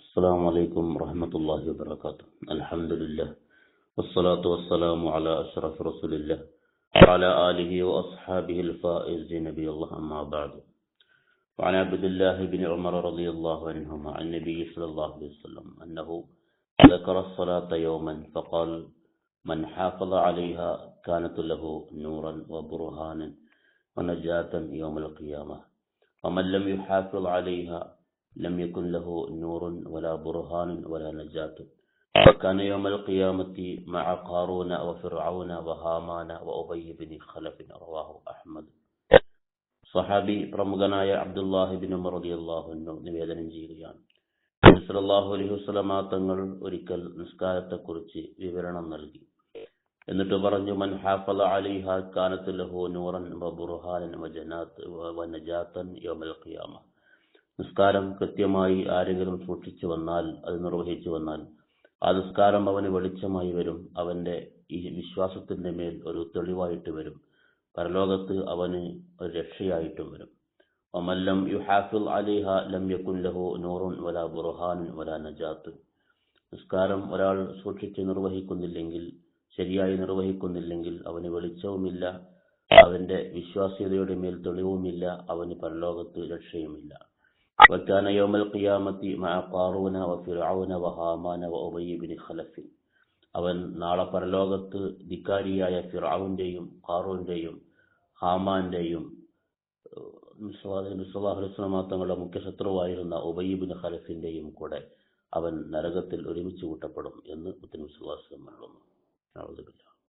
السلام عليكم ورحمة الله وبركاته. الحمد لله. والصلاة والسلام على أشرف رسول الله وعلى آله وأصحابه الفائزين الله أما بعد. وعن عبد الله بن عمر رضي الله عنهما عن النبي صلى الله عليه وسلم أنه ذكر الصلاة يوما فقال من حافظ عليها كانت له نورا وبرهانا ونجاة يوم القيامة. ومن لم يحافظ عليها لم يكن له نور ولا برهان ولا نجاة وكان يوم القيامة مع قارون وفرعون وهامان وأبي بن خلف رواه أحمد സഹാബി പ്രമുഖനായ അബ്ദുല്ലാഹി ബിൻ ഉമർ റളിയല്ലാഹു അൻഹു നിവേദനം ചെയ്യുകയാണ് നബി സല്ലല്ലാഹു അലൈഹി വസല്ലമ തങ്ങൾ ഒരിക്കൽ നിസ്കാരത്തെക്കുറിച്ച് വിവരണം നൽകി എന്നിട്ട് പറഞ്ഞു മൻ ഹാഫള അലൈഹ കാനത്ത് ലഹു നൂറൻ വ ബുർഹാനൻ വ ജനാത്ത് വ നജാത്തൻ യൗമൽ ഖിയാമ നിസ്കാരം കൃത്യമായി ആരെങ്കിലും സൂക്ഷിച്ചു വന്നാൽ അത് നിർവഹിച്ചു വന്നാൽ ആ നിസ്കാരം അവന് വെളിച്ചമായി വരും. അവന്റെ ഈ വിശ്വാസത്തിന്റെ മേൽ ഒരു തെളിവായിട്ട് വരും. പരലോകത്ത് അവന് ഒരു രക്ഷയായിട്ടും വരും. ഒമല്ലം യു യുഹാഫിൽ അലിഹ ലം യക്കുൻ ലഹു നൂറുൻ വല ബുർഹാൻ വല നജാത്ത്. നിസ്കാരം ഒരാൾ സൂക്ഷിച്ച് നിർവഹിക്കുന്നില്ലെങ്കിൽ ശരിയായി നിർവഹിക്കുന്നില്ലെങ്കിൽ അവന് വെളിച്ചവുമില്ല അവന്റെ വിശ്വാസ്യതയുടെ മേൽ തെളിവുമില്ല അവന് പരലോകത്ത് രക്ഷയുമില്ല. وكان يوم القيامة مع قارون وفرعون وهامان وأبي بن خلف അവൻ നാളെ പരലോകത്ത് ധിക്കാരിയായ ഫിറാവുന്റെയും ഖാറൂന്റെയും ഹാമാന്റെയും തങ്ങളുടെ മുഖ്യ ശത്രുവായിരുന്ന ഉബയ്യബിൻ ഖലഫിന്റെയും കൂടെ അവൻ നരകത്തിൽ ഒരുമിച്ച് കൂട്ടപ്പെടും എന്ന് മുത്തനബി സുല്ലാസ്ലം പറയുന്നു